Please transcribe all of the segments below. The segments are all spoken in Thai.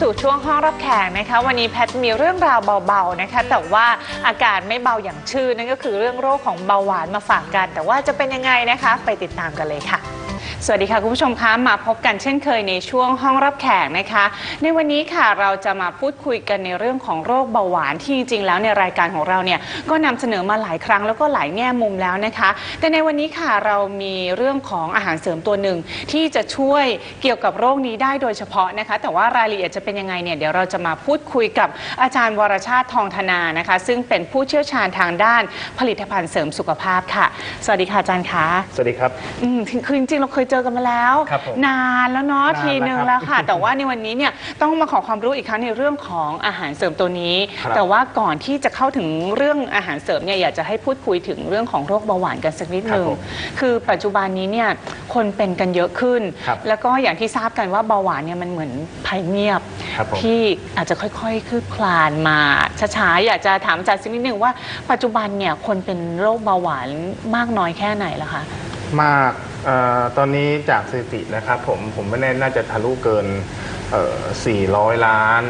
สู่ช่วงห้องรับแขกนะคะ วันนี้แพทมีเรื่องราวเบาๆนะคะ แต่ว่าอาการไม่เบาอย่างชื่อนั่นก็คือเรื่องโรคของเบาหวานมาฝากกัน แต่ว่าจะเป็นยังไงนะคะ ไปติดตามกันเลยค่ะ สวัสดีค่ะคุณผู้ชมคะมาพบกันเช่นเคยในช่วงห้องรับแขกนะคะ ในวันนี้ค่ะเราจะมาพูดคุยกันในเรื่องของโรคเบาหวานที่จริงๆแล้วในรายการของเราเนี่ยก็นำเสนอมาหลายครั้งแล้วก็หลายแง่มุมแล้วนะคะ แต่ในวันนี้ค่ะเรามีเรื่องของอาหารเสริมตัวหนึ่งที่จะช่วยเกี่ยวกับโรคนี้ได้โดยเฉพาะนะคะ แต่ว่ารายละเอียดจะเป็นยังไงเนี่ยเดี๋ยวเราจะมาพูดคุยกับอาจารย์วรชาติทองธนานะคะ ซึ่งเป็นผู้เชี่ยวชาญทางด้านผลิตภัณฑ์เสริมสุขภาพค่ะ สวัสดีค่ะอาจารย์คะสวัสดีครับอืมคือจริงๆเราเคยเจอกันมาแล้ว ครับผมนานแล้วเนาะนานแล้วทีนึงครับแล้วค่ะ แต่ว่าในวันนี้เนี่ยต้องมาขอความรู้อีกครั้งในเรื่องของอาหารเสริมตัวนี้ ครับ แต่ว่าก่อนที่จะเข้าถึงเรื่องอาหารเสริมเนี่ยอยากจะให้พูดคุยถึงเรื่องของโรคเบาหวานกันสักนิดนึงคือปัจจุบันนี้เนี่ยคนเป็นกันเยอะขึ้น ครับแล้วก็อย่างที่ทราบกันว่าเบาหวานเนี่ยมันเหมือนภัยเงียบ ครับผม ที่อาจจะค่อยๆคืบคลานมาช้าๆอยากจะถามอาจารย์สักนิดนึงว่าปัจจุบันเนี่ยคนเป็นโรคเบาหวานมากน้อยแค่ไหนละคะ มากเอ่อตอนนี้จากสถิตินะครับผมผมไม่แน่น่าจะทะลุเกินเอ่อ400 ล้าน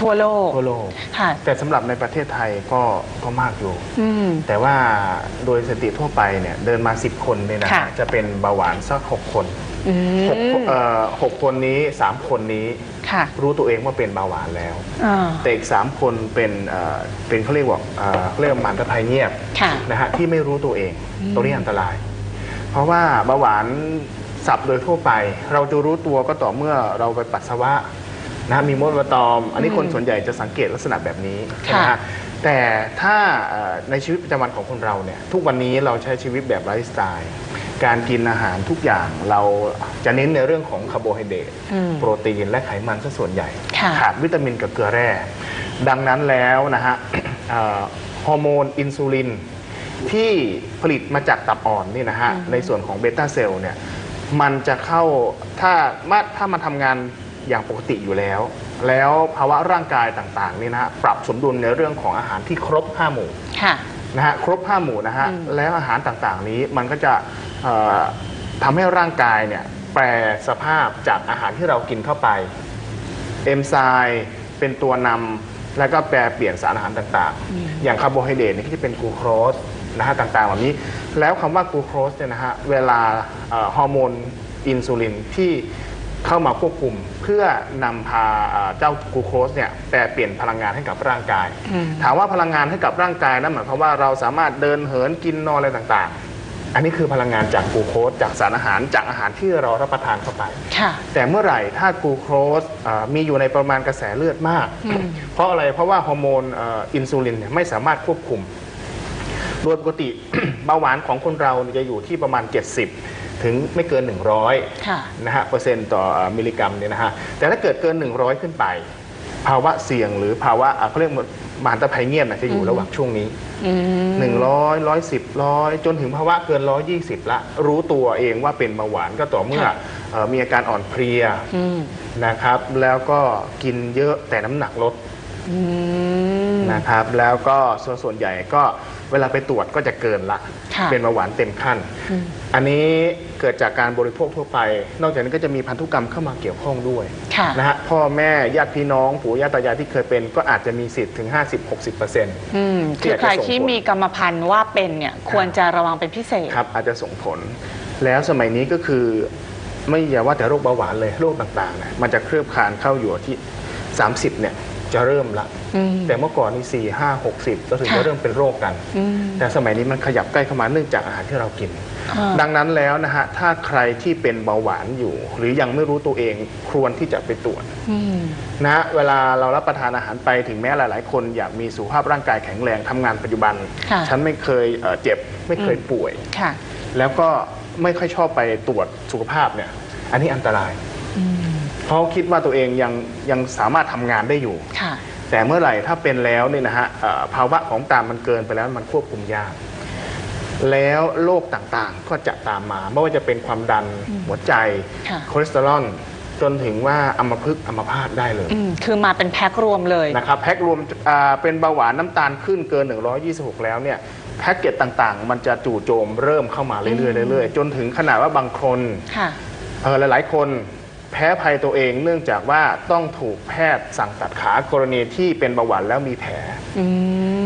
ทั่วโลกทั่วโลก ค่ะ แต่สำหรับในประเทศไทยก็ก็มากอยู่ อืม แต่ว่าโดยสถิติทั่วไปเนี่ยเดินมา 10 คนเนี่ยนะค่ะฮะจะเป็นเบาหวานสัก 6 คนอืมหกคนเอ่อหกคนนี้ 3 คนนี้ค่ะรู้ตัวเองว่าเป็นเบาหวานแล้ว อ่าแต่อีก 3 คนเป็นเอ่อเป็นเขาเรียกว่าเอ่อเขาเรียกว่าหมันตภัยเงียบ ค่ะ นะฮะที่ไม่รู้ตัวเองตรงนี้อันตราย เพราะว่าเบาหวานสับโดยทั่วไป เราจะรู้ตัวก็ต่อเมื่อเราไปปัสสาวะนะฮะมีมดมาตอม อันนี้คนส่วนใหญ่จะสังเกตลักษณะแบบนี้ใช่ไหมค่ะฮะแต่ถ้าเอ่อในชีวิตประจำวันของคนเราเนี่ยทุกวันนี้เราใช้ชีวิตแบบไลฟ์สไตล์การกินอาหารทุกอย่างเราจะเน้นในเรื่องของคาร์โบไฮเดรตอืมโปรตีนและไขมันซะส่วนใหญ่ค่ะขาดวิตามินกับเกลือแร่ ดังนั้นแล้วนะฮะเอ่อฮอร์โมนอินซูลิน ที่ผลิตมาจากตับอ่อนนี่นะฮะในส่วนของเบต้าเซลล์เนี่ยมันจะเข้าถ้ามาถ้ามันทำงานอย่างปกติอยู่แล้ว แล้วภาวะร่างกายต่างๆนี่นะฮะปรับสมดุลในเรื่องของอาหารที่ครบ5หมู่ ค่ะ นะฮะครบ5หมู่นะฮะอืม แล้วอาหารต่างๆนี้มันก็จะเอ่อทำให้ร่างกายเนี่ยแปรสภาพจากอาหารที่เรากินเข้าไปเอนไซม์เป็นตัวนำแล้วก็แปรเปลี่ยนสารอาหารต่างๆ อย่างคาร์โบไฮเดรตเนี่ยก็จะเป็นกลูโคส นะฮะต่างๆ แบบนี้ แล้วคำว่ากลูโคสเนี่ยนะฮะเวลาเอ่อฮอร์โมนอินซูลินที่เข้ามาควบคุมเพื่อนำพาเอ่อเจ้ากลูโคสเนี่ยแปรเปลี่ยนพลังงานให้กับร่างกายอืมถามว่าพลังงานให้กับร่างกายนั้นหมายความว่าเราสามารถเดินเหินกินนอนอะไรต่างๆ อันนี้คือพลังงานจากกลูโคสจากสารอาหารจากอาหารที่เรารับประทานเข้าไป ค่ะ แต่เมื่อไหร่ถ้ากลูโคสเอ่อมีอยู่ในประมาณกระแสเลือดมากอืมเพราะอะไรเพราะว่าฮอร์โมนเอ่ออินซูลินเนี่ยไม่สามารถควบคุม โดยปกติ เบาหวานของคนเราเนี่ยจะอยู่ที่ประมาณ 70 ถึงไม่เกิน100ค่ะนะฮะเปอร์เซ็นต์ต่อเอ่อมิลลิกรัมเนี่ยนะฮะแต่ถ้าเกิดเกิน 100 ขึ้นไป ภาวะเสี่ยงหรือภาวะอะเขาเรียกว่ามารตะภัยเงียบนะจะอยู่ระหว่างช่วงนี้ อืม หนึ่งร้อยร้อยสิบร้อยจนถึงภาวะเกินร้อยยี่สิบละ รู้ตัวเองว่าเป็นเบาหวานก็ต่อเมื่อค่ะ เอ่อมีอาการอ่อนเพลียอืมนะครับ แล้วก็กินเยอะแต่น้ำหนักลดอืม นะครับ แล้วก็ส่วนส่วนใหญ่ก็ เวลาไปตรวจก็จะเกินละค่ะเป็นเบาหวานเต็มขั้น อืม อันนี้เกิดจากการบริโภคทั่วไป นอกจากนี้ก็จะมีพันธุกรรมเข้ามาเกี่ยวข้องด้วย ค่ะ นะฮะพ่อแม่ญาติพี่น้องปู่ย่าตายายที่เคยเป็น ก็อาจจะมีสิทธิ์ถึง 50-60%อืมที่คืออาจจะใครส่งผลที่มีกรรมพันธุ์ว่าเป็นเนี่ยควรจะระวังเป็นพิเศษ ครับอาจจะส่งผล แล้วสมัยนี้ก็คือไม่อย่าว่าแต่โรคเบาหวานเลยโรคต่างๆนะมันจะเคลือบคลานเข้าอยู่ที่ 30เนี่ย จะเริ่มละอืมแต่เมื่อก่อนนี่4 5 60ก็ถึงค่ะจะเริ่มเป็นโรคกันอืมแต่สมัยนี้มันขยับใกล้เข้ามาเนื่องจากอาหารที่เรากินอ่าดังนั้นแล้วนะฮะถ้าใครที่เป็นเบาหวานอยู่ หรือยังไม่รู้ตัวเองควรที่จะไปตรวจอืมนะฮะเวลาเรารับประทานอาหารไปถึงแม้หลาย ๆ คนอยากมีสุขภาพร่างกายแข็งแรงทำงานปัจจุบันค่ะฉันไม่เคยเอ่อเจ็บไม่เคยป่วยค่ะแล้วก็ไม่ค่อยชอบไปตรวจสุขภาพเนี่ย อันนี้อันตรายอืม เพราะคิดว่าตัวเองยังยังสามารถทำงานได้อยู่ ค่ะ แต่เมื่อไหร่ถ้าเป็นแล้วเนี่ยนะฮะเอ่อภาวะของตามมันเกินไปแล้วมันควบคุมยาก แล้วโรคต่างๆก็จะตามมา ไม่ว่าจะเป็นความดันหัวใจค่ะ คอเลสเตอรอลจนถึงว่าอัมพฤกษ์อัมพาตได้เลยอืมคือมาเป็นแพ็ครวมเลย นะครับแพ็ครวมอ่าเป็นเบาหวานน้ำตาลขึ้นเกิน 126 แล้วเนี่ยแพ็กเกจต่างๆ มันจะจู่โจมเริ่มเข้ามาเรื่อยๆเรื่อยๆจนถึงขนาดว่าบางคน ค่ะ เออหลายๆ คนแพ้ภัยตัวเองเนื่องจากว่าต้องถูกแพทย์สั่งตัดขากรณีที่เป็นเบาหวานแล้วมีแผลอื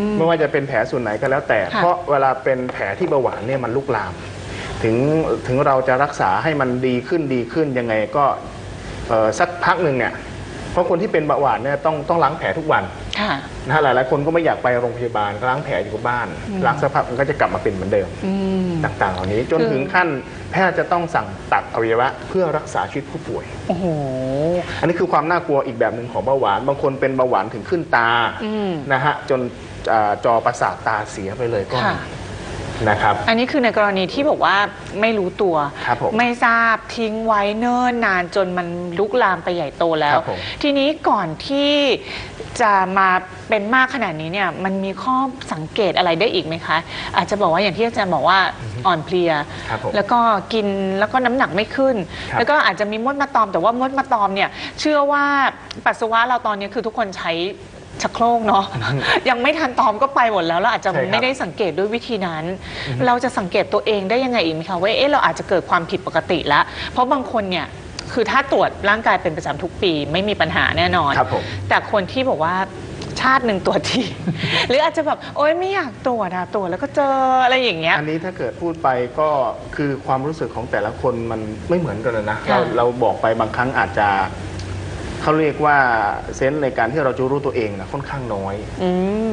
ม ไม่ว่าจะเป็นแผลส่วนไหนก็แล้วแต่ ค่ะ เพราะเวลาเป็นแผลที่เบาหวานเนี่ยมันลุกลาม ถึงถึงเราจะรักษาให้มันดีขึ้นดีขึ้นยังไงก็เอ่อสักพักหนึ่งเนี่ยเพราะคนที่เป็นเบาหวานเนี่ยต้องต้องล้างแผลทุกวัน ค่ะ นะฮะหลายๆ คนก็ไม่อยากไปโรงพยาบาลก็ล้างแผลอยู่กับบ้านล้างสักพักมันก็จะกลับมาเป็นเหมือนเดิม อืม ต่างๆ เหล่านี้จนคือ ถึงขั้นแพทย์จะต้องสั่งตัดอวัยวะเพื่อรักษาชีวิตผู้ป่วย โอ้โห อันนี้คือความน่ากลัวอีกแบบหนึ่งของเบาหวาน บางคนเป็นเบาหวานถึงขึ้นตาอืม นะฮะจนอ่าจอประสาทตาเสียไปเลยก็ค่ะ มีนะครับ อันนี้คือในกรณีที่บอกว่าไม่รู้ตัว ครับผมไม่ทราบทิ้งไว้เนิ่นนานจนมันลุกลามไปใหญ่โตแล้ว ครับผมทีนี้ก่อนที่ จะมาเป็นมากขนาดนี้เนี่ยมันมีข้อสังเกตอะไรได้อีกไหมคะ อาจจะบอกว่าอย่างที่อาจารย์บอกว่าอ่อนเพลีย ครับผมแล้วก็กินแล้วก็น้ำหนักไม่ขึ้น ครับ แล้วก็อาจจะมีมดมาตอม แต่ว่ามดมาตอมเนี่ยเชื่อว่าปัสสาวะเราตอนนี้คือทุกคนใช้ชักโครกเนาะยังไม่ทันตอมก็ไปหมดแล้วแล้วอาจจะใช่ครับ ไม่ได้สังเกตด้วยวิธีนั้น เราจะสังเกตตัวเองได้ยังไงอีกไหมคะว่าเอ๊ะเราอาจจะเกิดความผิดปกติแล้วเพราะบางคนเนี่ย คือถ้าตรวจร่างกายเป็นประจำทุกปีไม่มีปัญหาแน่นอน ครับผม แต่คนที่บอกว่าชาติหนึ่งตรวจที หรืออาจจะแบบโอ๊ยไม่อยากตรวจอะตรวจแล้วก็เจออะไรอย่างเงี้ย อันนี้ถ้าเกิดพูดไปก็คือความรู้สึกของแต่ละคนมันไม่เหมือนกันเลยนะค่ะ เราเราบอกไปบางครั้งอาจจะเขาเรียกว่าเซนส์ในการที่เราจะรู้ตัวเองนะค่อนข้างน้อย อืม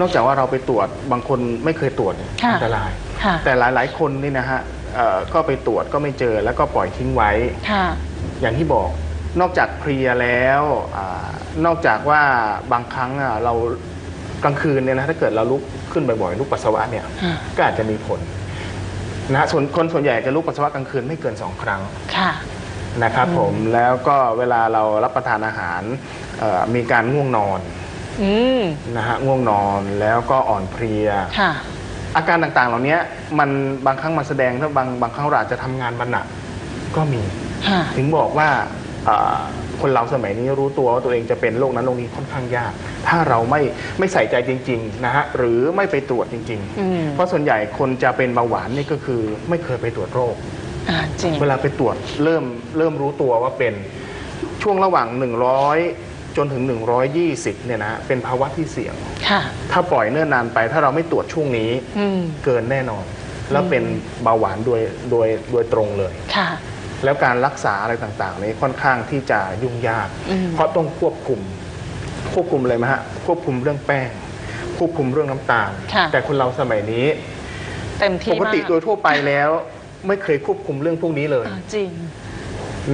นอกจากว่าเราไปตรวจบางคนไม่เคยตรวจเนี่ยค่ะ อันตราย ค่ะ แต่หลาย ๆ คนนี่นะฮะ เอ่อก็ไปตรวจก็ไม่เจอแล้วก็ปล่อยทิ้งไว้ ค่ะ อย่างที่บอกนอกจากเพลียแล้วอานอกจากว่าบางครั้งอะเรากลางคืนเนี่ยนะถ้าเกิดเราลุกขึ้นบ่อยๆลุกปัสสาวะเนี่ยอ่าก็อาจจะมีผลนะฮะส่วนคนส่วนใหญ่จะลุกปัสสาวะกลางคืนไม่เกินสองครั้ง ค่ะ นะครับผมแล้วก็เวลาเรารับประทานอาหารเอ่อมีการง่วงนอนอืม นะฮะง่วงนอนแล้วก็อ่อนเพลียค่ะ อาการต่างๆ เหล่านี้มันบางครั้งมันแสดงถ้าบางบางครั้งเราอาจจะทำงานมันหนักก็มี ค่ะ ถึงบอกว่าเอ่อคนเราสมัยนี้รู้ตัวว่าตัวเองจะเป็นโรคนั้นโรคนี้ค่อนข้างยาก ถ้าเราไม่ไม่ใส่ใจจริงๆนะฮะหรือไม่ไปตรวจจริง อืม ๆ เพราะส่วนใหญ่คนจะเป็นเบาหวานนี่ก็คือไม่เคยไปตรวจโรค อ่าจริง เวลาไปตรวจเริ่มเริ่มรู้ตัวว่าเป็นช่วงระหว่าง 100 จนถึง 120เนี่ยนะฮะเป็นภาวะที่เสี่ยง ค่ะ ถ้าปล่อยเนิ่นนานไป ถ้าเราไม่ตรวจช่วงนี้อืม เกินแน่นอน แล้วเป็นเบาหวานโดยโดยโดยตรงเลย ค่ะ แล้วการรักษาอะไรต่างๆนี้ค่อนข้างที่จะยุ่งยาก อืม เพราะต้องควบคุม ควบคุมอะไรไหมฮะ ควบคุมเรื่องแป้ง ควบคุมเรื่องน้ำตาล ค่ะ แต่คนเราสมัยนี้ เต็มปที่กมากติโดยทั่วไปแล้ว ไม่เคยควบคุมเรื่องพวกนี้เลย อ่าจริง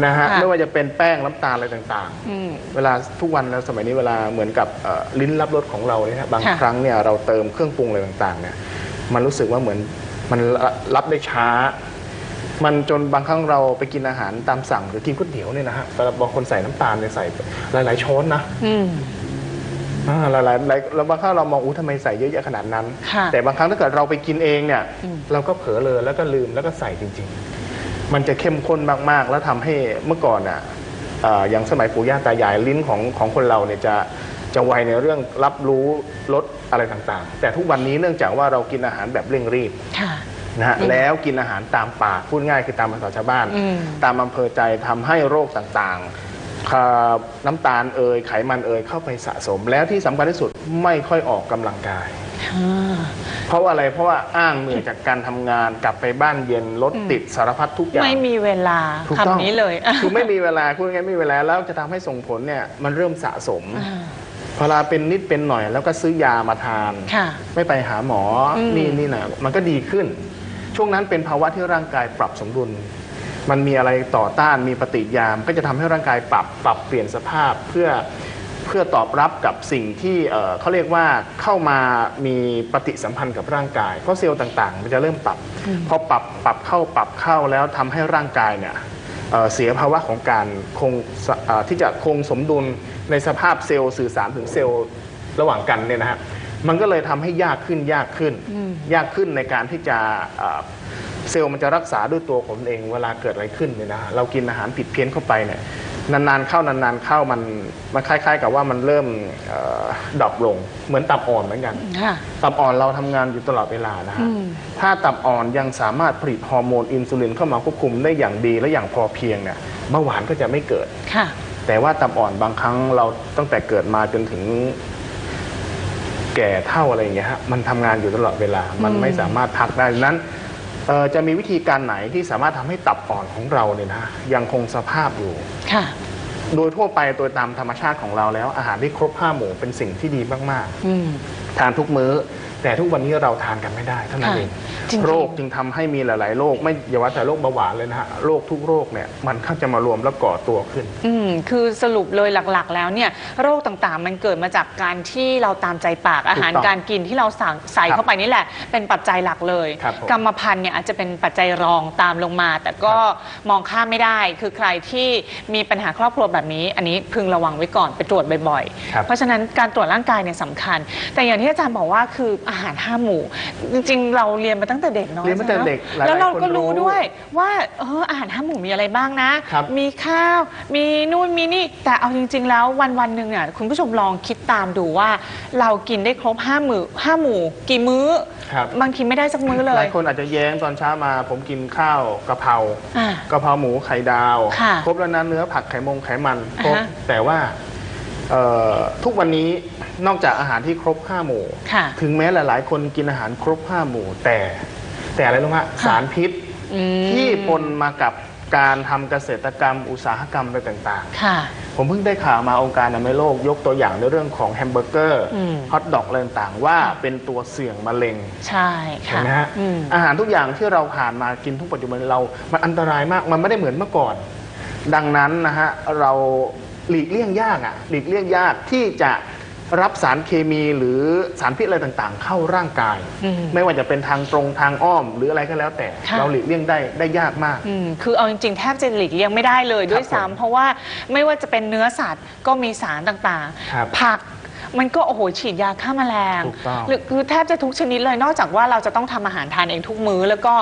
นะฮะค่ะ ไม่ว่าจะเป็นแป้งน้ำตาลอะไรต่างอืม ๆ เวลาทุกวันแล้วสมัยนี้เวลาเหมือนกับเอ่อลิ้นรับรสของเราเนี่ยฮะบางค่ะ ครั้งเนี่ยเราเติมเครื่องปรุงอะไรต่างๆเนี่ยมันรู้สึกว่าเหมือนมันรับได้ช้า มันจนบางครั้งเราไปกินอาหารตามสั่งหรือกินก๋วยเตี๋ยวเนี่ยนะฮะแต่บางคนใส่น้ำตาลเนี่ยใส่หลายๆช้อนนะ อืม อ่าหลายๆหลายแล้วบางครั้งเรามองอู้ทำไมใส่เยอะแยะขนาดนั้น ค่ะแต่บางครั้งถ้าเกิดเราไปกินเองเนี่ย อืม เราก็เผลอเลยแล้วก็ลืมแล้วก็ใส่จริงๆ มันจะเข้มข้นมากๆ แล้วทำให้เมื่อก่อนอะเอ่ออย่างสมัยปู่ย่าตายายลิ้นของของคนเราเนี่ยจะจะไวในเรื่องรับรู้รสอะไรต่างๆ แต่ทุกวันนี้เนื่องจากว่าเรากินอาหารแบบเร่งรีบค่ะนะฮะอืมแล้วกินอาหารตามปากพูดง่ายคือตามภาษาชาวบ้านอืมตามอำเภอใจทำให้โรคต่างๆอ่าน้ำตาลเอ่ยไขมันเอ่ยเข้าไปสะสม แล้วที่สำคัญที่สุดไม่ค่อยออกกำลังกายอ่า เพราะว่าอะไรเพราะว่าอ้างเหนื่อยจากการทำงานกลับไปบ้านเย็นรถติดสารพัดทุกอย่าง ไม่มีเวลาถูกต้อง คำนี้เลย คือไม่มีเวลาพูดง่ายๆไม่มีเวลาแล้วจะทำให้ส่งผลเนี่ยมันเริ่มสะสมอ่าพอเวลาเป็นนิดเป็นหน่อยแล้วก็ซื้อยามาทาน ค่ะ ไม่ไปหาหมออม นี่นี่นะมันก็ดีขึ้น ช่วงนั้นเป็นภาวะที่ร่างกายปรับสมดุล มันมีอะไรต่อต้านมีปฏิกิริยามก็จะทำให้ร่างกายปรับปรับเปลี่ยนสภาพเพื่อ เพื่อตอบรับกับสิ่งที่เอ่อเขาเรียกว่าเข้ามามีปฏิสัมพันธ์กับร่างกาย เพราะเซลล์ต่างๆ มันจะเริ่มปรับพอปรับปรับเข้าปรับเข้าแล้วทำให้ร่างกายเนี่ยเอ่อเสียภาวะของการคงสเอ่อที่จะคงสมดุลในสภาพเซลล์สื่อสารถึงเซลล์ระหว่างกันเนี่ยนะฮะมันก็เลยทำให้ยากขึ้นยากขึ้น ยากขึ้นในการที่จะเอ่อเซลล์มันจะรักษาด้วยตัวของมันเองเวลาเกิดอะไรขึ้นเนี่ยนะฮะเรากินอาหารผิดเพี้ยนเข้าไปเนี่ย นานๆเข้านานๆเข้ามันมันคล้าย ๆ กับว่ามันเริ่มเออดรอปลง เหมือนตับอ่อนเหมือนกันค่ะตับอ่อนเราทำงานอยู่ตลอดเวลานะฮะอืมถ้าตับอ่อนยังสามารถผลิตฮอร์โมนอินซูลินเข้ามาควบคุมได้อย่างดีและอย่างพอเพียงเนี่ยเบาหวานก็จะไม่เกิดค่ะ แต่ว่าตับอ่อนบางครั้งเราตั้งแต่เกิดมาจนถึงแก่เท่าอะไรอย่างเงี้ยฮะมันทำงานอยู่ตลอดเวลา มันอืมไม่สามารถพักได้ดังนั้นเอ่อ จะมีวิธีการไหนที่สามารถทำให้ตับอ่อนของเราเนี่ยนะยังคงสภาพอยู่ ค่ะ โดยทั่วไปโดยตามธรรมชาติของเราแล้ว อาหารที่ครบห้าหมู่เป็นสิ่งที่ดีมากอืม ๆ ทานทุกมื้อ แต่ทุกวันนี้เราทานกันไม่ได้เท่านั้นค่ะเองจริงๆ โรคจึงทำให้มีหลาย ๆ โรคไม่อย่าว่าแต่โรคเบาหวานเลยนะฮะโรคทุกโรคเนี่ยมันเข้าจะมารวมแล้วก่อตัวขึ้น อืมคือสรุปเลยหลักๆ แล้วเนี่ยโรคต่างๆ มันเกิดมาจากการที่เราตามใจปากอาหารถูกต้องการกินที่เราสั่งใส่ครับเข้าไปนี่แหละ เป็นปัจจัยหลักเลย ครับผมกรรมพันธุ์เนี่ยอาจจะเป็นปัจจัยรองตามลงมา แต่ก็มองข้ามไม่ได้ คือใครที่มีปัญหาครอบครัวแบบนี้ อันนี้พึงระวังไว้ก่อนไปตรวจบ่อยครับ ๆ เพราะฉะนั้นการตรวจร่างกายเนี่ยสำคัญ แต่อย่างที่อาจารย์บอกว่าคืออาหารห้าหมู่ จริงๆ เราเรียนมาตั้งแต่เด็กเนาะเรียนมาตั้งแต่เด็กหลายๆแล้วเราก็คนรู้รู้ด้วยว่าเอออาหารห้าหมู่มีอะไรบ้างนะ ครับ มีข้าว มีนู่นมีนี่ แต่เอาจริง ๆ แล้ววันวันๆหนึ่งเนี่ยคุณผู้ชมลองคิดตามดูว่า เรากินได้ครบห้าหมู่ห้าหมู่กี่มื้อ ครับบางทีไม่ได้สักมื้อเลหยลายคนอาจจะแย้งตอนเช้ามาผมกินข้าวกะเพราอ่า กะเพราหมูไข่ดาว ค่ะครบแล้วนะเนื้อผักไขมงไขมันครบอ่าฮะ แต่ว่าเอ่อ ทุกวันนี้นอกจากอาหารที่ครบห้าหมู่ ค่ะถึงแม้หลาย ๆ คนกินอาหารครบห้าหมู่ แต่ แต่อะไรรู้ไหมฮะค่ะสารพิษอืมที่ปนมากับการทำเกษตรกรรมอุตสาหกรรมอะไรต่าง ค่ะ ๆ ผมเพิ่งได้ข่าวมาองค์การอนามัยโลกยกตัวอย่างในเรื่องของแฮมเบอร์เกอร์อืม ฮอทดอกอะไรต่าง ๆ ว่าเป็นตัวเสี่ยงมะเร็ง ใช่เห็นค่ะไหมฮะอืม อาหารทุกอย่างที่เราผ่านมากินทุกปัจจุบันเรา มันอันตรายมาก มันไม่ได้เหมือนเมื่อก่อน ดังนั้นนะฮะเรา หลีกเลี่ยงยากอะหลีกเลี่ยงยากที่จะรับสารเคมีหรือสารพิษอะไรต่างๆ เข้าร่างกายอืมไม่ว่าจะเป็นทางตรงทางอ้อม หรืออะไรก็แล้วแต่ ค่ะ เราหลีกเลี่ยงได้ได้ยากมาก อืมคือเอาจริงๆ แทบจะหลีกเลี่ยงไม่ได้เลยด้วยผมซ้ำเพราะว่าไม่ว่าจะเป็นเนื้อสัตว์ก็มีสารต่างครับๆ ผักมันก็โอ้โหฉีดยาฆ่าแมลงถูกต้อง หรือคือแทบจะทุกชนิดเลยนอกจากว่าเราจะต้องทำอาหารทานเองทุกมื้อ แล้วก็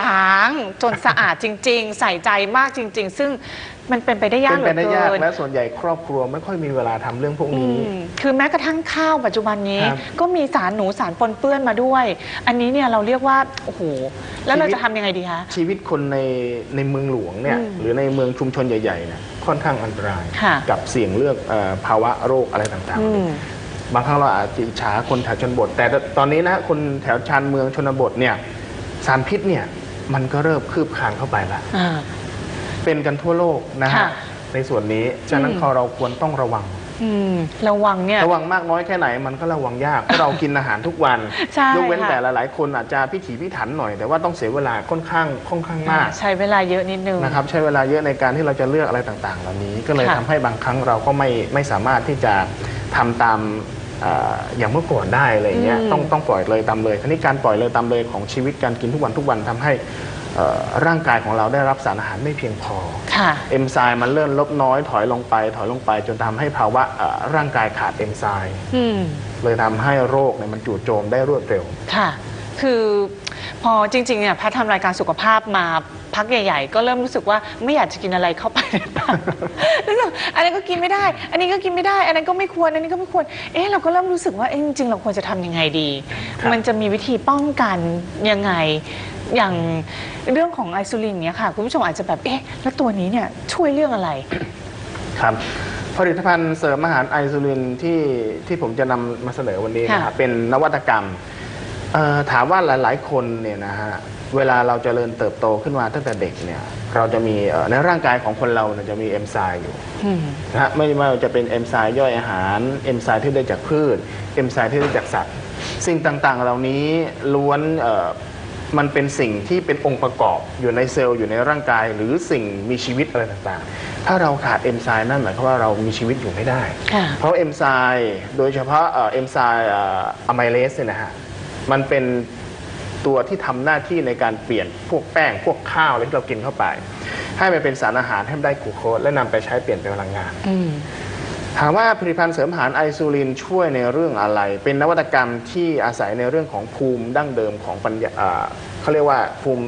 ล้างจนสะอาดจริง ๆ ใส่ใจมากจริง ๆ ซึ่ง มันเป็นไปได้ยากเป็นเหไปลือได้ยากเกิน และส่วนใหญ่ครอบครัวไม่ค่อยมีเวลาทำเรื่องพวกอืนี้มคือแม้กระทั่งข้าวปัจจุบันนี้ ครับก็มีสารหนูสารปนเปื้อนมาด้วย อันนี้เนี่ยเราเรียกว่าโอ้โหแล้วเราชีวิต จะทำยังไงดีคะ ชีวิตคนในในเมืองหลวงเนี่ยอืมหรือในเมืองชุมชนใหญ่ๆเนี่ยค่อนข้างอันตราย ค่ะกับเสี่ยงเรื่องเอ่อภาวะโรคอะไรต่างอืม ๆ บางครั้งเราอาจจะอิจฉาคนแถวชนบท แต่ตอนนี้นะคนแถวชานเมืองชนบทเนี่ยสารพิษเนี่ยมันก็เริ่มคืบคลานเข้าไปละ อ่า เป็นกันทั่วโลกนะฮะค่ะในส่วนนี้ฉะนั้นอืมพอเราควรต้องระวัง อืมระวังเนี่ย ระวังมากน้อยแค่ไหนมันก็ระวังยาก เพราะเรากินอาหารทุกวันใช่ยกเว้นค่ะ แต่หลายๆคนอาจจะพิถีพิถันหน่อย แต่ว่าต้องเสียเวลาค่อนข้างค่อนข้างมากใช้เวลาเยอะนิดนึง นะครับใช้เวลาเยอะในการที่เราจะเลือกอะไรต่างๆ เหล่านี้ ก็เลยค่ะ ทำให้บางครั้งเราก็ไม่ไม่สามารถที่จะทำตามเอ่ออย่างเมื่อก่อนได้อะไรอย่างเงี้ยอืมต้องต้องปล่อยเลยตามเลยทีนี้การปล่อยเลยตามเลยของชีวิตการกินทุกวันทุกวันทำให้เอ่อ ร่างกายของเราได้รับสารอาหารไม่เพียงพอ ค่ะ เอนไซม์มันเลื่อนลดน้อยถอยลงไป ถอยลงไป จนทำให้ภาวะเอ่อร่างกายขาดเอนไซม์อืม เลยทำให้โรคเนี่ยมันจู่โจมได้รวดเร็ว ค่ะ คือพอจริงๆ เนี่ยแพทย์ทำรายการสุขภาพมาพักใหญ่ ๆ ก็เริ่มรู้สึกว่าไม่อยากจะกินอะไรเข้าไปในปากรู้สึกอันนี้นก็กินไม่ได้ อันนี้ก็กินไม่ได้ อันนั้นก็ไม่ควร อันนี้ก็ไม่ควร เอ๊ะเราก็เริ่มรู้สึกว่า เอ๊ะจริงๆ เราควรจะทำยังไงดี ครับ มันจะมีวิธีป้องกันยังไง อย่างเรื่องของไอซูลินเนี่ยค่ะ คุณผู้ชมอาจจะแบบเอ๊ะแล้วตัวนี้เนี่ยช่วยเรื่องอะไร ครับผลิตภัณฑ์เสริมอาหารไอซูลินที่ที่ผมจะนำมาเสนอวันนี้นะคค่ะรับเป็นนวัตกรรมเอ่อถามว่าหลาย ๆ คนเนี่ยนะฮะเวลาเราจเจริญเติบโตขึ้นมาตั้งแต่เด็กเนี่ยเราจะมีเอ่อในร่างกายของคนเราเนี่ยจะมีเอนไซม์อยู่ อืม นะฮะไม่ว่าจะเป็นเอนไซม์ย่อยอาหารเอนไซม์ที่ได้จากพืชเอนไซม์ที่ได้จากสัตว์ สิ่งต่างๆ เหล่านี้ล้วนเอ่อ มันเป็นสิ่งที่เป็นองค์ประกอบอยู่ในเซลล์อยู่ในร่างกาย หรือสิ่งมีชีวิตอะไรต่างๆ ถ้าเราขาดเอนไซม์นั่นหมายความว่าเรามีชีวิตอยู่ไม่ได้ ค่ะเพราะเอนไซม์โดยเฉพาะเอ่อเอนไซม์เอ่ออะไมเลสเนี่ยนะฮะมันเป็นตัวที่ทำหน้าที่ในการเปลี่ยนพวกแป้งพวกข้าวอะไรที่เรากินเข้าไป ให้มันเป็นสารอาหารให้มันได้กลูโคสและนำไปใช้เปลี่ยนเป็นพลังงาน อืม ถามว่าผลิตภัณฑ์เสริมอาหารไอซูลินช่วยในเรื่องอะไร เป็นนวัตกรรมที่อาศัยในเรื่องของภูมิดั้งเดิมของปัญญาอ่าเขาเรียกว่าภูมิ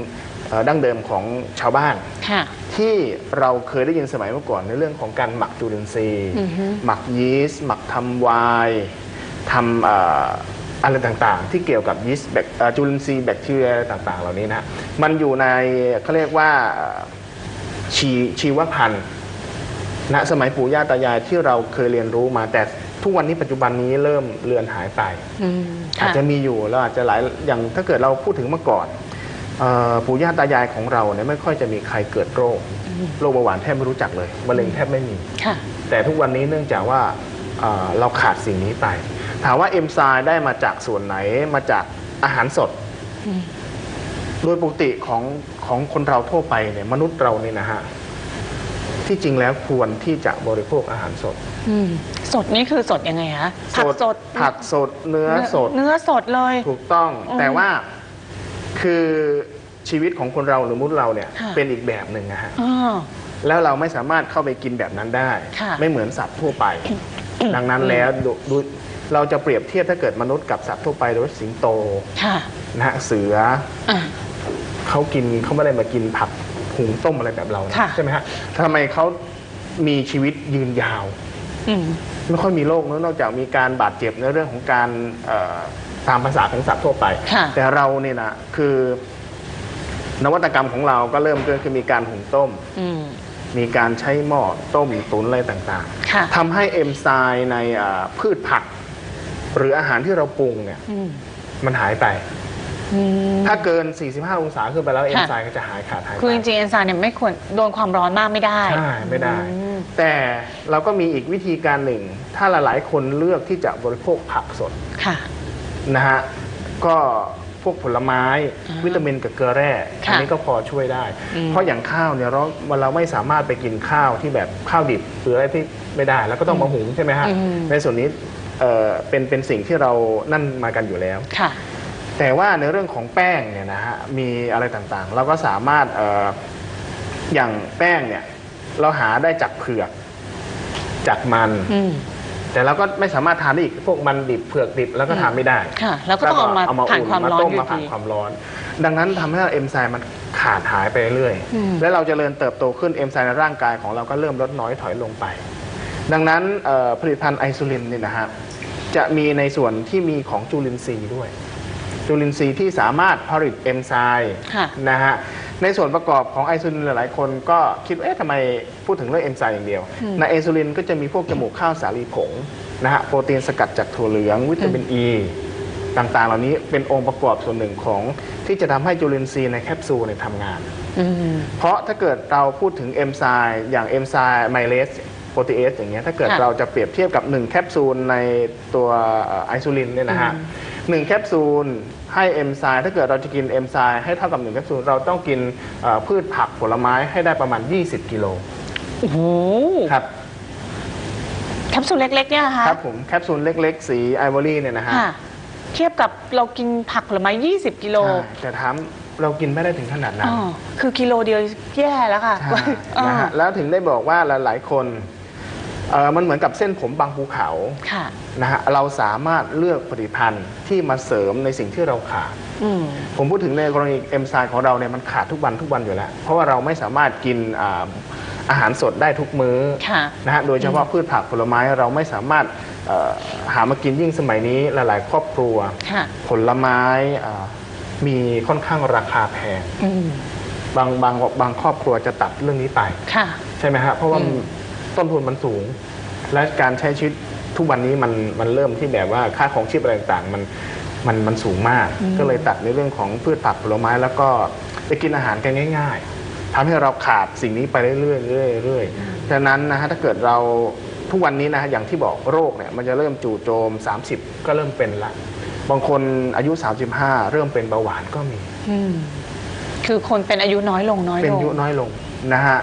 เอ่อดั้งเดิมของชาวบ้านค่ะที่เราเคยได้ยินสมัยเมื่อก่อนในเรื่องของการหมักจุลินทรีย์อือฮึหมักยีสต์หมักทำไวน์ทำเอ่ออะไรต่างๆ ที่เกี่ยวกับยีสต์แบคเอ่อจุลินทรีย์แบคทีเรียอะไรต่างๆ เหล่านี้นะมันอยู่ในเขาเรียกว่าเอ่อชีชีวพันธุ์ ณสมัยปู่ย่าตายายที่เราเคยเรียนรู้มา แต่ทุกวันนี้ปัจจุบันนี้เริ่มเลือนหายไปอืมอาจค่ะจะมีอยู่แล้วอาจจะหลายอย่างถ้าเกิดเราพูดถึงเมื่อก่อนเอ่อปู่ย่าตายายของเราเนี่ยไม่ค่อยจะมีใครเกิดโรคโรคเบาหวานแทบไม่รู้จักเลยมะเร็งแทบไม่มี ค่ะ แต่ทุกวันนี้เนื่องจากว่าเอ่อเราขาดสิ่งนี้ไป ถามว่าเอนไซม์ได้มาจากส่วนไหนมาจากอาหารสด อืม โดยปกติของของคนเราทั่วไปเนี่ยมนุษย์เราเนี่ยนะฮะ ที่จริงแล้วควรที่จะบริโภคอาหารสด อืมสดนี่คือสดยังไงคะผักสดผักสดเนื้อสด เนื้อสดเลย ถูกต้องอืมแต่ว่าคือชีวิตของคนเราหรือมนุษย์เราเนี่ยค่ะเป็นอีกแบบหนึ่งนะฮะอ๋อแล้วเราไม่สามารถเข้าไปกินแบบนั้นได้ค่ะไม่เหมือนสัตว์ทั่วไป ดังนั้นอืมแล้วดูดูเราจะเปรียบเทียบถ้าเกิดมนุษย์กับสัตว์ทั่วไปโดยสิงโตค่ะนะฮะเสืออะเขากินเขาไม่ได้มากินผัก หุงต้มอะไรแบบเรานะค่ะ ใช่ไหมฮะทำไมเขามีชีวิตยืนยาว อืม ไม่ค่อยมีโรคเนอะนอกจากมีการบาดเจ็บในเรื่องของการเอ่อตามภาษาของสัตว์ทั่วไป ค่ะแต่เราเนี่ยนะคือนวัตกรรมของเราก็เริ่มต้นคือมีการหุงต้มอืมมีการใช้หม้อต้มตุ๋นอะไรต่างค่ะ ๆทำให้เอนไซม์ในอ่าพืชผัก หรืออาหารที่เราปรุงเนี่ย อืม มันหายไปอืม ถ้าเกิน 45 องศาขึ้นไปแล้วเอนค่ะไซม์ก็จะหายขาดหายไปคือจริงๆเอนไซม์เนี่ยไม่ควรโดนความร้อนมากไม่ได้ ใช่ไม่ได้อืมแต่เราก็มีอีกวิธีการหนึ่ง ถ้าหลายๆคนเลือกที่จะบริโภคผักสดค่ะนะฮะก็พวกผลไม้อ่าวิตามินกับเกลือแร่ค่ะอันี้ก็พอช่วยได้อืมเพราะอย่างข้าวเนี่ยเราเราไม่สามารถไปกินข้าวที่แบบข้าวดิบหรืออะไรที่ไม่ได้ แล้วก็ต้องมาหุงใช่ไหมฮะอืมในส่วนนี้เอ่อเป็นเป็นสิ่งที่เรานั่นมากันอยู่แล้วค่ะ แต่ว่าในเรื่องของแป้งเนี่ยนะฮะมีอะไรต่างๆ เราก็สามารถเอ่ออย่างแป้งเนี่ยเราหาได้จากเผือกจากมัน อืมแต่เราก็ไม่สามารถทานได้อีกพวกมันดิบเผือกดิบแล้วก็ทานไม่ได้ค่ะ แล้วก็ต้องเอามาเอามาผ่านอุ่นความมาร้อนต้มอยู่มาผ่านดีความร้อน ดังนั้นทำให้เอนไซม์มันขาดหายไปเรื่อยอืม และเราจเจริญเติบโตขึ้นเอนไซม์ในร่างกายของเราก็เริ่มลดน้อยถอยลงไป ดังนั้นเอ่อผลิตภัณฑ์ไอซูลินเนี่ยนะฮะจะมีในส่วนที่มีของจุลินทรีย์ด้วย จุลินทรีย์ที่สามารถผลิตเอนไซม์ค่ะนะฮะในส่วนประกอบของไอซูลินหลายๆ คนก็คิดว่าเอ๊ะทำไมพูดถึงเรื่องเอนไซม์อย่างเดียวอืมในไอซูลินก็จะมีพวกจมูกข้าวสาลีผงนะฮะโปรตีนสกัดจากถั่วเหลืองวิตามินอ e, ีต่างๆ เหล่านี้เป็นองค์ประกอบส่วนหนึ่งของที่จะทำให้จุลินทรีย์ในแคปซูลเนี่ยทำงานอืมเพราะถ้าเกิดเราพูดถึงเอนไซม์อย่างเอนไซม์ไมเลสโปรตีเอสอย่างเงี้ยถ้าเกิดค่ะเราจะเปรียบเทียบกับ 1 แคปซูลในตัวเอ่อไอซูลินเนี่ยนะฮะอืมหนึ่งแคปซูล ให้เอนไซม์ถ้าเกิดเราจะกินเอนไซม์ให้เท่ากับ1แคปซูลเราต้องกินเอ่อพืชผักผลไม้ให้ได้ประมาณ 20 กิโลโอ้โหครับ แคปซูลเล็กๆเนี่ยนะคะครับผมแคปซูลเล็ก ๆ สีไอวอรี่เนี่ยนะฮะค่ะ เทียบกับเรากินผักผลไม้ 20 กิโลใช่แต่ถามเรากินไม่ได้ถึงขนาดนั้น อ๋อคือกิโลเดียวแย่แล้วค่ะใช่อ๋อนะฮะแล้วถึงได้บอกว่าหลาย ๆ คนเอ่อ มันเหมือนกับเส้นผมบางภูเขาค่ะนะฮะเราสามารถเลือกผลิตภัณฑ์ที่มาเสริมในสิ่งที่เราขาดอืมผมพูดถึงในกรณีเอนไซม์ของเราเนี่ยมันขาดทุกวันทุกวันอยู่แล้ว เพราะว่าเราไม่สามารถกินอ่าอาหารสดได้ทุกมื้อค่ะนะฮะโดยเฉพาะพืชผักผลไม้เราไม่สามารถเอ่อหามากินยิ่งสมัยนี้หลาย ๆ ครอบครัวค่ะผลไม้อ่ามีค่อนข้างราคาแพงอืมบางบางบางครอบครัวจะตัดเรื่องนี้ไปค่ะใช่ไหมฮะเพราะว่าอืม ต้นทุนมันสูง และการใช้ชีวิตทุกวันนี้มันมันเริ่มที่แบบว่าค่าของชีพอะไรต่างๆ มันมันมันสูงมาก ก็เลยตัดในเรื่องของพืชผักผลไม้แล้วก็ไปกินอาหารกันง่าย ๆทำให้เราขาดสิ่งนี้ไปเรื่อยๆเรื่อยๆเรื่อยๆฉะนั้นนะฮะถ้าเกิดเราทุกวันนี้นะฮะอย่างที่บอกโรคเนี่ยมันจะเริ่มจู่โจม 30 ก็เริ่มเป็นละบางคนอายุ 35 เริ่มเป็นเบาหวานก็มีอืมคือคนเป็นอายุน้อยลงน้อยเป็นลงอายุน้อยลงนะฮะ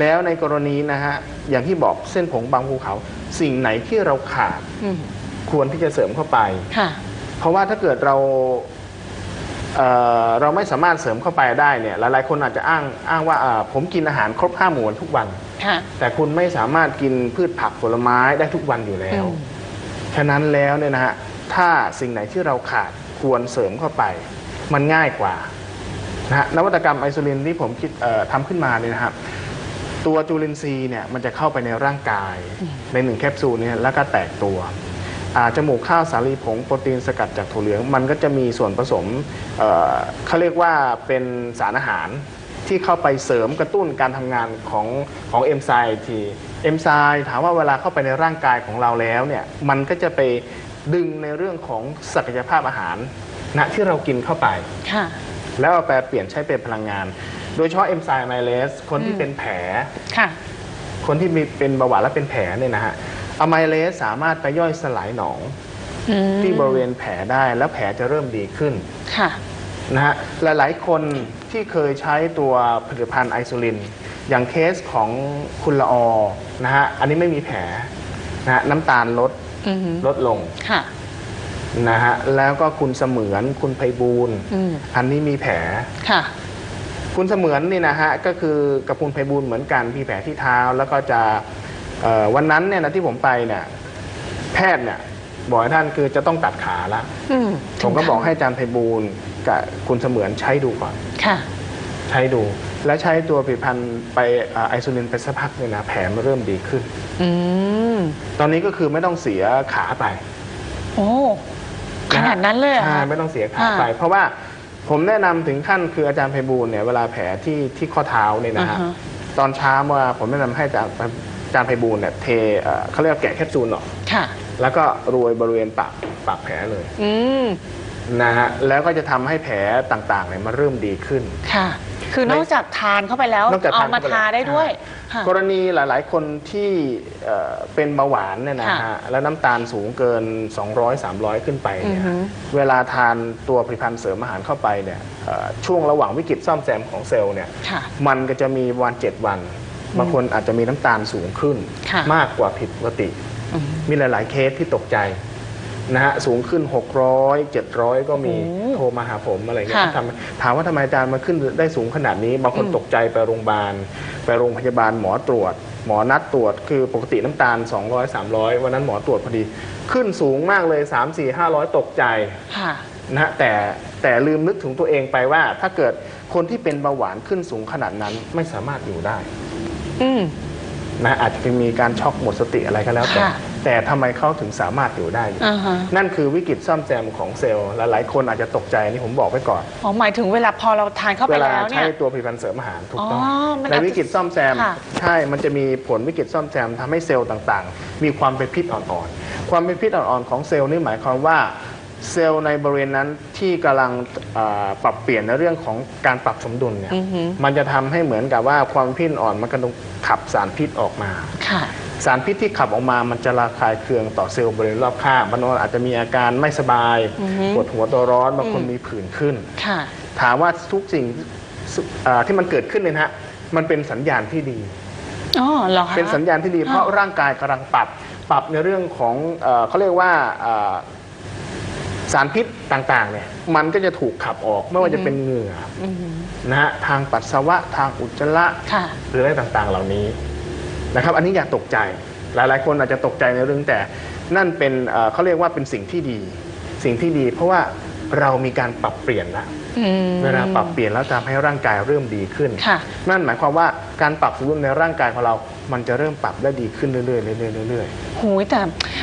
แล้วในกรณีนะฮะอย่างที่บอกเส้นผงบางภูเขา สิ่งไหนที่เราขาดอืมควรที่จะเสริมเข้าไป ค่ะ เพราะว่าถ้าเกิดเราเอ่อเราไม่สามารถเสริมเข้าไปได้เนี่ยหลายๆคนอาจจะอ้างอ้างว่าอ่าผมกินอาหารครบห้าหมู่ทุกวัน ค่ะ แต่คุณไม่สามารถกินพืชผักผลไม้ได้ทุกวันอยู่แล้ว อืม ฉะนั้นแล้วเนี่ยนะฮะถ้าสิ่งไหนที่เราขาดควรเสริมเข้าไป มันง่ายกว่านะฮะนวัตกรรมไอซูลินที่ผมคิดเอ่อทำขึ้นมาเนี่ยนะครับ ตัวจุลินทรีย์เนี่ยมันจะเข้าไปในร่างกายในหนึ่งแคปซูลเนี่ยแล้วก็แตกตัวอ่าจมูกข้าวสาลีผงโปรตีนสกัดจากถั่วเหลือง มันก็จะมีส่วนผสมเอ่อเขาเรียกว่าเป็นสารอาหารที่เข้าไปเสริมกระตุ้นการทำงานของของเอนไซม์ทีเอนไซม์ถามว่าเวลาเข้าไปในร่างกายของเราแล้วเนี่ยมันก็จะไปดึงในเรื่องของศักยภาพอาหารนะที่เรากินเข้าไปค่ะแล้วเอาแปลเปลี่ยนใช้เป็นพลังงาน โดยเฉพาะเอนไซม์ไมเลสคนที่อืมเป็นแผล ค่ะ คนที่มีเป็นเบาหวานและเป็นแผลเนี่ยนะฮะอะไมเลสสามารถไปย่อยสลายหนองอืมที่บริเวณแผลได้แล้วแผลจะเริ่มดีขึ้นค่ะ นะฮะหลายๆ คนที่เคยใช้ตัวผลิตภัณฑ์ไอซูลิน อย่างเคสของคุณละออนะฮะอันนี้ไม่มีแผลนะฮะน้ำตาลลดอืมลดลง ค่ะ นะฮะแล้วก็คุณเสมือนคุณไพบูลย์อืม อันนี้มีแผลค่ะ คุณเสมือนนี่นะฮะก็คือกับคุณไพบูลย์เหมือนกันมีแผลที่เท้าแล้วก็จะเอ่อวันนั้นเนี่ยนะที่ผมไปเนี่ยแพทย์เนี่ยบอกให้ท่านคือจะต้องตัดขาละอืมผมก็บอกให้อาจารย์ไพบูลย์กับคุณเสมือนใช้ดูก่อน ค่ะ ใช้ดู แล้วใช้ตัวผลิตภัณฑ์ไปเอ่อไอซูลินไปสักพักเนี่ยนะแผลมันเริ่มดีขึ้น อืม ตอนนี้ก็คือไม่ต้องเสียขาไป โอ้ ขนาดนั้นเลยเหรอใช่คะ ไม่ต้องเสียขาอ่าไปเพราะว่า ผมแนะนำถึงขั้นคืออาจารย์ไพบูลย์เนี่ยเวลาแผลที่ที่ข้อเท้าเนี่ยนะฮะอ่าฮะ ตอนเช้าเมื่อผมแนะนำให้อาจารย์อาจารย์ไพบูลย์เนี่ยเทเอ่อเขาเรียกว่าแกะแคปซูลออกค่ะ แล้วก็โรยบริเวณปากปากแผลเลยอืม นะฮะแล้วก็จะทำให้แผลต่างๆเนี่ยมันเริ่มดีขึ้น ค่ะ คือนอกจากทานเข้าไปแล้ว นอกจากเอาทานมาเข้าไปทาแล้วได้ด้วย ใช่ค่ะ กรณีหลาย ๆ คนที่เอ่อเป็นเบาหวานเนี่ยนะค่ะฮะแล้วน้ำตาลสูงเกิน 200 300 ขึ้นไปเนี่ยอือฮึเวลาทานตัวผลิตภัณฑ์เสริมอาหารเข้าไปเนี่ยเอ่อช่วงระหว่างวิกฤตซ่อมแซมของเซลล์เนี่ยค่ะมันก็จะมีวัน 7 วัน บางคนอาจจะมีน้ำตาลสูงขึ้นค่ะมากกว่าผิดปกติอืมมีหลาย ๆ เคสที่ตกใจนะฮะสูงขึ้น 600 700 ก็มี โอ้โทรมาหาผมอะไรเงี้ยค่ะ ทำถามว่าทำไมอาจารย์มาขึ้นได้สูงขนาดนี้ บางคนอืมตกใจไปโรงพยาบาล ไปโรงพยาบาลหมอตรวจ หมอนัดตรวจคือปกติน้ำตาล 200 300 วันนั้นหมอตรวจพอดี ขึ้นสูงมากเลย 3 4 500 ตกใจ ค่ะ นะฮะแต่แต่ลืมนึกถึงตัวเองไปว่า ถ้าเกิดคนที่เป็นเบาหวานขึ้นสูงขนาดนั้นไม่สามารถอยู่ได้อืม นะอาจจะมีการช็อกหมดสติอะไรก็แล้วแต่ค่ะ แต่ทำไมเขาถึงสามารถอยู่ได้อยู่อ่าฮะ นั่นคือวิกฤตซ่อมแซมของเซลล์และหลายคนอาจจะตกใจนี่ผมบอกไว้ก่อน อ๋อหมายถึงเวลาพอเราทานเข้าไปเวลาแล้วเนี่ใช้ย ตัวผลิตภัณฑ์เสริมอาหารถูกต้อง อ๋อมันในอาจจะวิกฤตซ่อมแซม ค่ะ ใช่ มันจะมีผลวิกฤตซ่อมแซมทำให้เซลล์ต่างๆ มีความเป็นพิษอ่อนๆ ความเป็นพิษอ่อนๆของเซลล์นี่หมายความว่าเซลล์ในบริเวณนั้นที่กำลังเอ่อปรับเปลี่ยนในเรื่องของการปรับสมดุลเนี่ยอือหือมันจะทำให้เหมือนกับว่าความพิษอ่อนมันกำลังขับสารพิษออกมา ค่ะ สารพิษที่ขับออกมามันจะระคายเคืองต่อเซลล์บริเวณรอบข้างบางคนอาจจะมีอาการไม่สบายอือฮึปวดหัวตัวร้อนบางคนอืม มีผื่นขึ้น ค่ะ ถามว่าทุกสิ่งสุเอ่อที่มันเกิดขึ้นเนี่ยนะฮะมันเป็นสัญญาณที่ดี อ๋อเหรอคะ เป็นสัญญาณที่ดีเพราะร่างกายกำลังปรับปรับในเรื่องของเอ่อเขาเรียกว่าเอ่อสารพิษต่างๆเนี่ยมันก็จะถูกขับออกไม่ว่าจะเป็นเหงื่ออือหือนะฮะทางปัสสาวะทางอุจจาระค่ะ หรืออะไรต่างๆ เหล่านี้ นะครับ อันนี้อย่าตกใจ หลายๆ คนอาจจะตกใจในเรื่องแต่ นั่นเป็นเอ่อเขาเรียกว่าเป็นสิ่งที่ดี สิ่งที่ดี เพราะว่าเรามีการปรับเปลี่ยนแล้วอืมเวลาปรับเปลี่ยนแล้วทำให้ร่างกายเริ่มดีขึ้นค่ะนั่นหมายความว่าการปรับสมดุลในร่างกายของเรา มันจะเริ่มปรับได้ดีขึ้นเรื่อยๆเรื่อยๆเรื่อยหูยแต่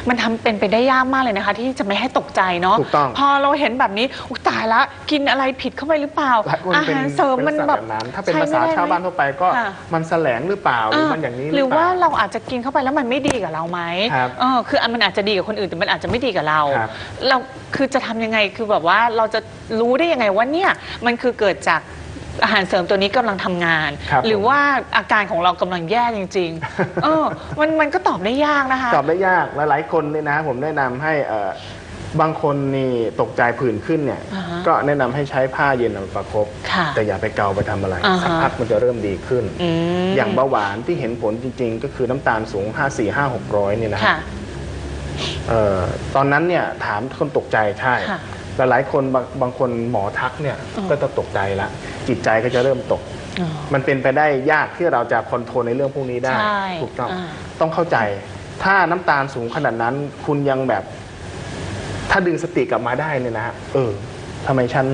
มันทำเป็นไปได้ยากมากเลยนะคะ ที่จะไม่ให้ตกใจเนาะถูกต้อง พอเราเห็นแบบนี้อุยตายละกินอะไรผิดเข้าไปหรือเปล่า ๆหลายคนอาเป็นหารเสริมเป็นมันลักษณะแบแบบบนั้นถ้าเป็นใช้ภาษาไม่ได้ชาวบ้านทั่วไปก็ค่ะ มันแสลงหรือเปล่าหรือมันอย่างนี้หรือเปว่าล่า เราอาจจะกินเข้าไปแล้วมันไม่ดีกับเราไหมครับเออคืออันมันอาจจะดีกับคนอื่นแต่มันอาจจะไม่ดีกับเรา ครับ เราคือจะทำยังไงคือแบบว่าเราจะรู้ได้ยังไงว่าเนี่ยมันคือเกิดจาก อาหารเสริมตัวนี้กำลังทำงาน ครับหรือผมว่าอาการของเรากำลังแย่จริง ๆ เออ มันมันก็ตอบได้ยากนะคะ ตอบได้ยากหลายๆคนเนี่ยนะผมแนะนำให้เอ่อบางคนนี่ตกใจผื่นขึ้นเนี่ยอ่าฮะก็แนะนำให้ใช้ผ้าเย็นมาประคบ ค่ะแต่อย่าไปเกาไปทำอะไรอ่าฮะ สักพักมันจะเริ่มดีขึ้นอืมอย่างเบาหวานที่เห็นผลจริง ๆ ก็คือน้ำตาลสูง 5 4 5 6 0 0เนี่ยนะค่ะ เอ่อตอนนั้นเนี่ยถามคนตกใจใช่ ค่ะแต่ หลายคนบางบางคนหมอทักเนี่ยอ๋อก็จะตกใจละจิตใจก็จะเริ่มตก อ๋อ มันเป็นไปได้ยากที่เราจะคอนโทรลในเรื่องพวกนี้ได้ ใช่ถูกต้องอ่า ต้องเข้าใจ ถ้าน้ำตาลสูงขนาดนั้น คุณยังแบบ ถ้าดึงสติกลับมาได้เนี่ยนะฮะเออทำไมฉัน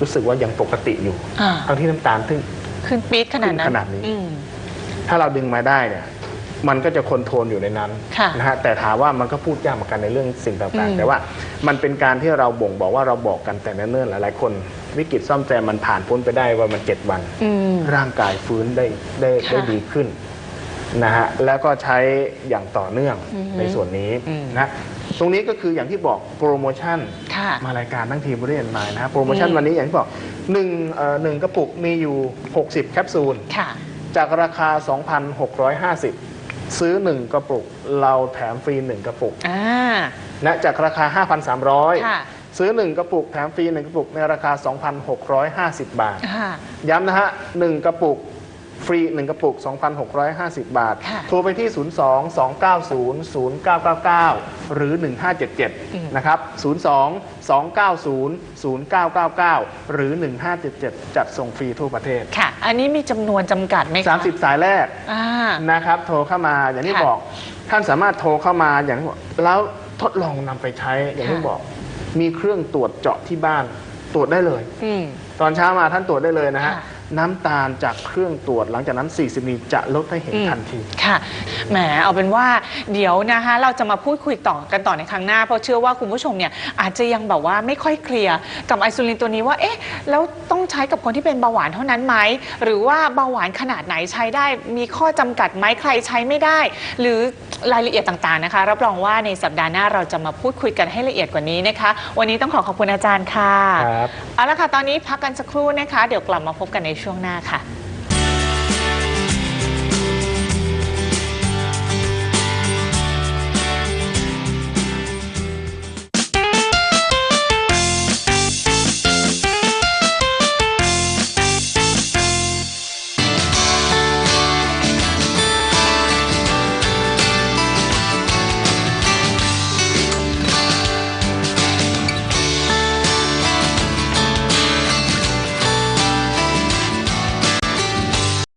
รู้สึกว่ายังปกติอยู่อ่าทั้งที่น้ำตาลถึงขึ้นปี๊ดขนาดนั้นขึ้นขนาดนี้ อืม ถ้าเราดึงมาได้เนี่ย มันก็จะคอนโทรลอยู่ในนั้นค่ะนะฮะแต่ถามว่ามันก็พูดยากเหมือนกันในเรื่องสิ่งต่างอืม ๆ แต่ว่ามันเป็นการที่เราบ่งบอกว่าเราบอกกันแต่เนิ่นๆหลายๆ คน วิกฤตซ่อมแซมมันผ่านพ้นไปได้ว่ามันเจ็ดวัน อืม ร่างกายฟื้นได้ได้ค่ะได้ดีขึ้นนะฮะแล้วก็ใช้อย่างต่อเนื่องอือฮึในส่วนนี้อืม นะตรงนี้ก็คืออย่างที่บอกโปรโมชั่น ค่ะ มารายการทั้งทีมเรียนมานะฮะโปรโมชั่นอืม วันนี้อย่างที่บอกหนึ่งเอ่อหนึ่งกระปุกมีอยู่ 60 แคปซูล ค่ะ จากราคา 2,650 ซื้อ 1 กระปุก เราแถมฟรี 1 กระปุกอ่า นะจากราคา ค่ะ 5,300 ซื้อ 1 กระปุก แถมฟรี 1 กระปุกในราคา 2,650 บาท ค่ะ ย้ำนะฮะ 1 กระปุก ฟรี 1 กระปุก 2,650 บาทค่ะโทรไปที่ 02 290 0999 หรืออืม1577 นะครับ 02 290 0999 หรือ 1577 จัดส่งฟรีทั่วประเทศ ค่ะ อันนี้มีจำนวนจำกัดไหมคะ30 สายแรกอ่านะครับ โทรเข้ามาอย่างที่ค่ะบอก ท่านสามารถโทรเข้ามาอย่างที่บอกแล้วทดลองนำไปใช้อย่างที่ค่ะบอก มีเครื่องตรวจเจาะที่บ้านตรวจได้เลยอืมตอนเช้ามาท่านตรวจได้เลยนะฮะค่ะ น้ำตาลจากเครื่องตรวจหลังจากนั้น 40นาทีจะลดให้เห็นอืมทันที ค่ะ แหม เอาเป็นว่าเดี๋ยวนะคะ เราจะมาพูดคุยต่อกันต่อในครั้งหน้า เพราะเชื่อว่าคุณผู้ชมเนี่ยอาจจะยังแบบว่าไม่ค่อยเคลียร์กับไอซูลินตัวนี้ว่า เอ๊ะ แล้วต้องใช้กับคนที่เป็นเบาหวานเท่านั้นไหม หรือว่าเบาหวานขนาดไหนใช้ได้ มีข้อจำกัดไหมใครใช้ไม่ได้ หรือ รายละเอียดต่างๆนะคะ รับรองว่าในสัปดาห์หน้าเราจะมาพูดคุยกันให้ละเอียดกว่านี้นะคะ วันนี้ต้องขอขอบคุณอาจารย์ค่ะครับ เอาละค่ะตอนนี้พักกันสักครู่นะคะ เดี๋ยวกลับมาพบกันในช่วงหน้าค่ะ